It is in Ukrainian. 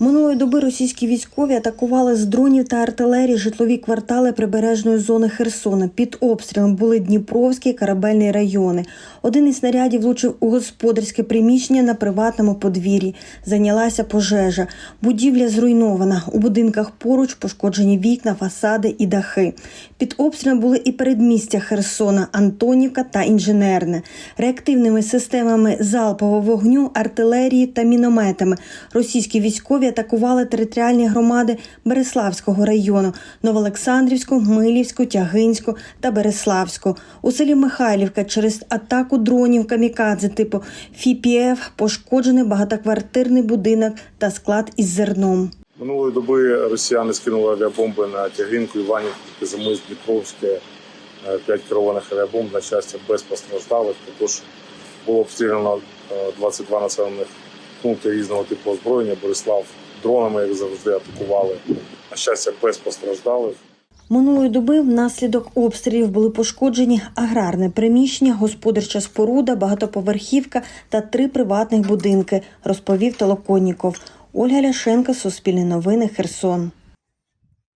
Минулої доби російські військові атакували з дронів та артилерії житлові квартали прибережної зони Херсона. Під обстрілом були Дніпровський корабельний райони. Один із снарядів влучив у господарське приміщення на приватному подвір'ї. Зайнялася пожежа. Будівля зруйнована. У будинках поруч пошкоджені вікна, фасади і дахи. Під обстрілом були і передмістя Херсона, Антонівка та інженерне. Реактивними системами залпового вогню, артилерії та мінометами російські військові атакували територіальні громади Береславського району, Новоолександрівську, Милівську, Тягинську та Береславську. У селі Михайлівка через атаку дронів камікадзе типу ФІПІФ пошкоджений багатоквартирний будинок та склад із зерном. Минулої доби росіяни скинули авіабомби на Тягинку, Іванівку, Замис, Дніпровське, е, п'ять керованих авіабомб, на щастя, без постраждалих. Також було обстріляно е, 22 населених пункти різного типу озброєння. Борислав дронами, як завжди, атакували. На щастя, без постраждалих. Минулої доби внаслідок обстрілів були пошкоджені аграрне приміщення, господарча споруда, багатоповерхівка та три приватних будинки, розповів Толоконніков. Ольга Ляшенко, Суспільне новини, Херсон.